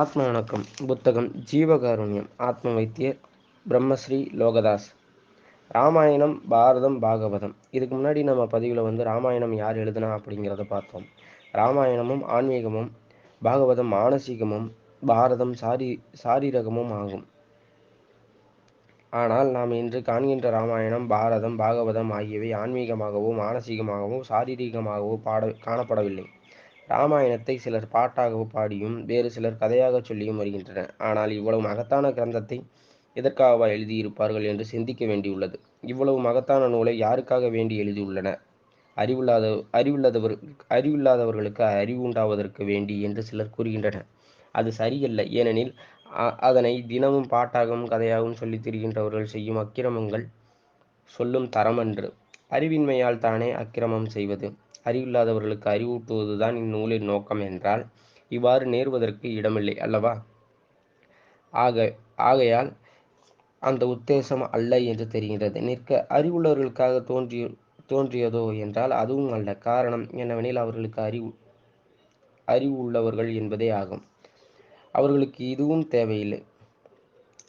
ஆத்ம வணக்கம் புத்தகம் ஜீவகாருண்யம் ஆத்ம வைத்தியர் பிரம்மஸ்ரீ லோகதாஸ். ராமாயணம் பாரதம் பாகவதம். இதுக்கு முன்னாடி நம்ம பதிவில் வந்து ராமாயணம் யார் எழுதுனா அப்படிங்கிறத பார்த்தோம். ராமாயணமும் ஆன்மீகமும் பாகவதம் மானசீகமும் பாரதம் சாரி சாரீரகமும் ஆகும். ஆனால் நாம் இன்று காண்கின்ற ராமாயணம் பாரதம் பாகவதம் ஆகியவை ஆன்மீகமாகவோ மானசீகமாகவோ சாரீரிகமாகவோ பாட காணப்படவில்லை. ராமாயணத்தை சிலர் பாட்டாகவும் பாடியும் வேறு சிலர் கதையாக சொல்லியும் வருகின்றனர். ஆனால் இவ்வளவு மகத்தான கிரந்தத்தை எதற்காகவா எழுதியிருப்பார்கள் என்று சிந்திக்க வேண்டியுள்ளது. இவ்வளவு மகத்தான நூலை யாருக்காக வேண்டி எழுதியுள்ளனர்? அறிவில்லாத அறிவில்லாதவர் அறிவில்லாதவர்களுக்கு அறிவு உண்டாவதற்கு வேண்டி என்று சிலர் கூறுகின்றனர். அது சரியல்ல. ஏனெனில் அதனை தினமும் பாட்டாகவும் கதையாகவும் சொல்லி திரிகின்றவர்கள் செய்யும் அக்கிரமங்கள் சொல்லும் தரமன்று. அறிவின்மையால் தானே அக்கிரமம் செய்வது. அறிவில்லாதவர்களுக்கு அறிவூட்டுவதுதான் இந்நூலின் நோக்கம் என்றால் இவ்வாறு நேர்வதற்கு இடமில்லை அல்லவா? ஆக ஆகையால் அந்த உத்தேசம் அல்ல என்று தெரிகின்றது நிற்க அறிவுள்ளவர்களுக்காக தோன்றிய தோன்றியதோ என்றால் அதுவும் அல்ல. காரணம் என்னவெனில் அவர்களுக்கு அறிவு அறிவு உள்ளவர்கள் என்பதே ஆகும். அவர்களுக்கு இதுவும் தேவையில்லை.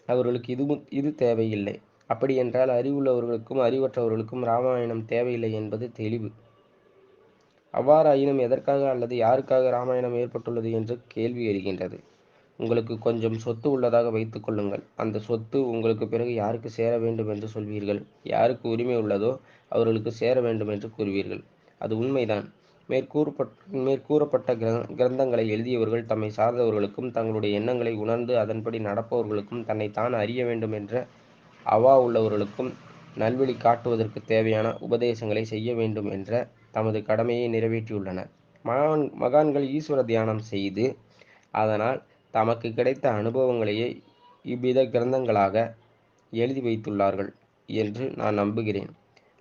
அவர்களுக்கு இதுவும் இது தேவையில்லை. அப்படி என்றால் அறிவுள்ளவர்களுக்கும் அறிவற்றவர்களுக்கும் ராமாயணம் தேவையில்லை என்பது தெளிவு. அவ்வாறாயினும் எதற்காக அல்லது யாருக்காக ராமாயணம் ஏற்பட்டுள்ளது என்று கேள்வி எழுகின்றது. உங்களுக்கு கொஞ்சம் சொத்து உள்ளதாக வைத்துக் கொள்ளுங்கள். அந்த சொத்து உங்களுக்கு பிறகு யாருக்கு சேர வேண்டும் என்று சொல்வீர்கள்? யாருக்கு உரிமை உள்ளதோ அவர்களுக்கு சேர வேண்டும் என்று கூறுவீர்கள். அது உண்மைதான். மேற்கூறப்பட் மேற்கூறப்பட்ட கிரந்தங்களை எழுதியவர்கள் தம்மை சார்ந்தவர்களுக்கும் தங்களுடைய எண்ணங்களை உணர்ந்து அதன்படி நடப்பவர்களுக்கும் தன்னை தான் அறிய வேண்டும் என்ற அவா உள்ளவர்களுக்கும் நல்வழி காட்டுவதற்கு தேவையான உபதேசங்களை செய்ய வேண்டும் என்ற தமது கடமையை நிறைவேற்றியுள்ளனர் மகான் மகான்கள் ஈஸ்வர தியானம் செய்து அதனால் தமக்கு கிடைத்த அனுபவங்களையே இவ்வித கிரந்தங்களாக எழுதி வைத்துள்ளார்கள் என்று நான் நம்புகிறேன்.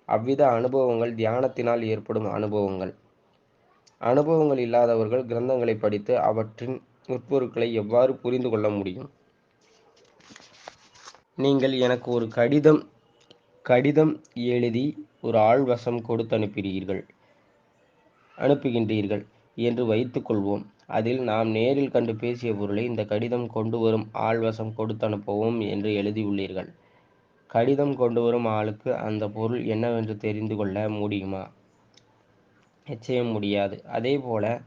அவ்வித அனுபவங்கள் தியானத்தினால் ஏற்படும் அனுபவங்கள். அனுபவங்கள் இல்லாதவர்கள் கிரந்தங்களை படித்து அவற்றின் உட்பொருட்களை எவ்வாறு புரிந்து கொள்ள முடியும்? நீங்கள் எனக்கு ஒரு கடிதம் கடிதம் எழுதி ஒரு ஆழ்வசம் கொடுத்து அனுப்புகிறீர்கள் அனுப்புகின்றீர்கள் என்று வைத்துக்கொள்வோம் அதில் நாம் நேரில் கண்டு பேசிய பொருளை இந்த கடிதம் கொண்டு வரும் ஆழ்வசம் கொடுத்து அனுப்பவும் என்று எழுதியுள்ளீர்கள். கடிதம் கொண்டு வரும் ஆளுக்கு அந்த பொருள் என்னவென்று தெரிந்து கொள்ள முடியுமா? நிச்சயம் முடியாது. அதே போல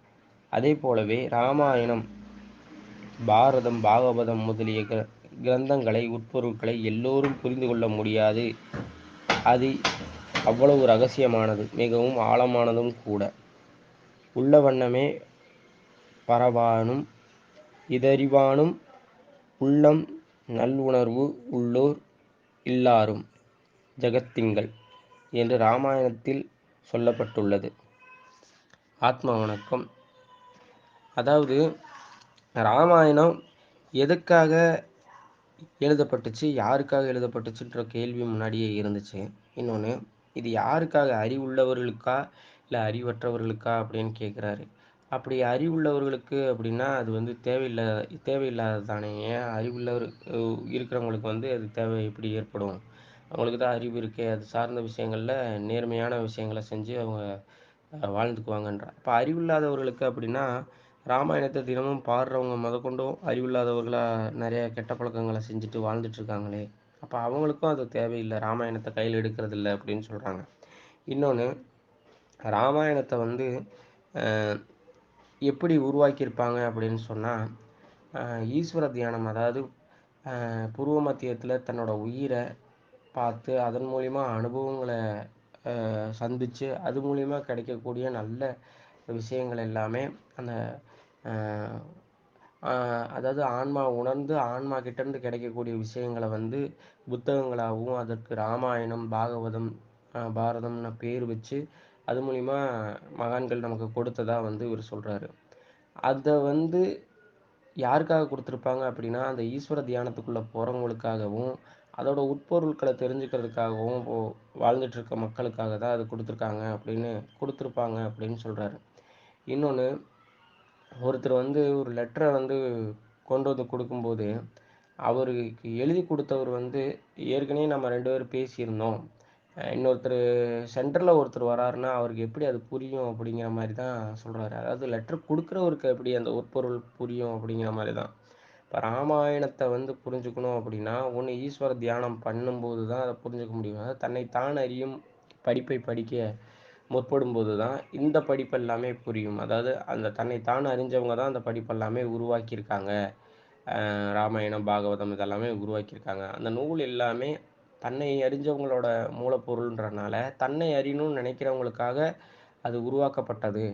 அதே போலவே ராமாயணம் பாரதம் பாகவதம் முதலிய கிரந்தங்களை உட்பொருட்களை எல்லோரும் புரிந்து கொள்ள முடியாது. அது அவ்வளவு ரகசியமானது மிகவும் ஆழமானதும் கூட. உள்ள வண்ணமே பரவானும் இதறிவானும் உள்ளம் நல்லுணர்வு உள்ளோர் இல்லாரும் ஜகத்திங்கள் என்று ராமாயணத்தில் சொல்லப்பட்டுள்ளது. ஆத்ம வணக்கம். அதாவது ராமாயணம் எதுக்காக எழுதப்பட்டுச்சு. யாருக்காக எழுதப்பட்டுச்சுன்ற கேள்வி முன்னாடியே இருந்துச்சு. இன்னொன்று இது யாருக்காக அறிவுள்ளவர்களுக்கா இல்லை அறிவற்றவர்களுக்கா அப்படின்னு கேட்குறாரு அப்படி அறிவுள்ளவர்களுக்கு அப்படின்னா அது வந்து தேவையில்லை தேவையில்லாத தானே ஏன்? அறிவுள்ளவர் இருக்கிறவங்களுக்கு வந்து அது தேவை எப்படி ஏற்படும். அவங்களுக்கு தான் அறிவு இருக்கே. அது சார்ந்த விஷயங்களில் நேர்மையான விஷயங்களை செஞ்சு அவங்க வாழ்ந்துக்குவாங்கன்ற. அப்போ அறிவில்லாதவர்களுக்கு அப்படின்னா ராமாயணத்தை தினமும் பாடுறவங்க முதற்கொண்டும் அறிவில்லாதவர்களாக நிறைய கெட்ட பழக்கங்களை செஞ்சுட்டு வாழ்ந்துட்டுருக்காங்களே. அப்போ அவங்களுக்கும் அது தேவையில்லை. ராமாயணத்தை கையில் எடுக்கிறது இல்லை அப்படின்னு சொல்கிறாங்க இன்னொன்று ராமாயணத்தை வந்து எப்படி உருவாக்கியிருப்பாங்க அப்படின்னு சொன்னால் ஈஸ்வர தியானம் அதாவது பூர்வ மத்தியத்தில் தன்னோட உயிரை பார்த்து அதன் மூலிமா அனுபவங்களை சந்தித்து அது மூலிமா கிடைக்கக்கூடிய நல்ல விஷயங்கள் எல்லாமே அந்த அதாவது ஆன்மா உணர்ந்து ஆன்மா கிட்டேருந்து கிடைக்கக்கூடிய விஷயங்களை வந்து புத்தகங்களாகவும் அதற்கு ராமாயணம் பாகவதம் பாரதம்னு பேர் வச்சு அது மூலிமா மகான்கள் நமக்கு கொடுத்ததாக வந்து இவர் சொல்கிறாரு அதை வந்து யாருக்காக கொடுத்துருப்பாங்க அப்படின்னா அந்த ஈஸ்வர தியானத்துக்குள்ளே போகிறவங்களுக்காகவும் அதோட உட்பொருட்களை தெரிஞ்சுக்கிறதுக்காகவும் வாழ்ந்துட்டு இருக்க மக்களுக்காக தான் அது கொடுத்துருக்காங்க அப்படின்னு கொடுத்துருப்பாங்க அப்படின்னு சொல்கிறாரு இன்னொன்று ஒருத்தர் வந்து ஒரு லெட்டரை வந்து கொண்டு வந்து கொடுக்கும்போது அவருக்கு எழுதி கொடுத்தவர் வந்து ஏற்கனவே நம்ம ரெண்டு பேரும் பேசியிருந்தோம். இன்னொருத்தர் சென்டரில் ஒருத்தர் வராருன்னா அவருக்கு எப்படி அது புரியும் அப்படிங்கிற மாதிரி தான் சொல்கிறாரு அதாவது லெட்டர் கொடுக்குறவருக்கு எப்படி அந்த உட்பொருள் புரியும் அப்படிங்கிற மாதிரி தான் இப்போ ராமாயணத்தை வந்து புரிஞ்சுக்கணும் அப்படின்னா ஒன்று ஈஸ்வர தியானம் பண்ணும்போது தான் அதை புரிஞ்சுக்க முடியும். அதாவது தன்னைத்தான் அறியும் படிப்பை படிக்க முற்படும்போது தான் இந்த படிப்பு எல்லாமே புரியும். அதாவது அந்த தன்னைத்தான் அறிஞ்சவங்க தான் அந்த படிப்பு எல்லாமே உருவாக்கியிருக்காங்க. ராமாயணம் பாகவதம் இதெல்லாமே உருவாக்கியிருக்காங்க. அந்த நூல் எல்லாமே தன்னை அறிஞ்சவங்களோட மூலப்பொருள்ன்றனால தன்னை அறியணும்னு நினைக்கிறவங்களுக்காக அது உருவாக்கப்பட்டது.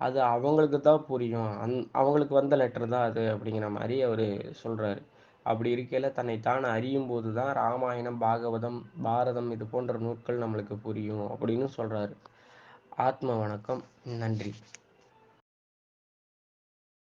அது அவங்களுக்கு தான் புரியும். அந் அவங்களுக்கு வந்த லெட்டர் தான் அது அப்படிங்கிற மாதிரி அவர் சொல்கிறாரு அப்படி இருக்கையில் தன்னைத்தான் அறியும் போது தான் ராமாயணம் பாகவதம் பாரதம் இது போன்ற நூட்கள் நம்மளுக்கு புரியும் அப்படின்னு சொல்கிறாரு ஆத்ம வணக்கம். நன்றி.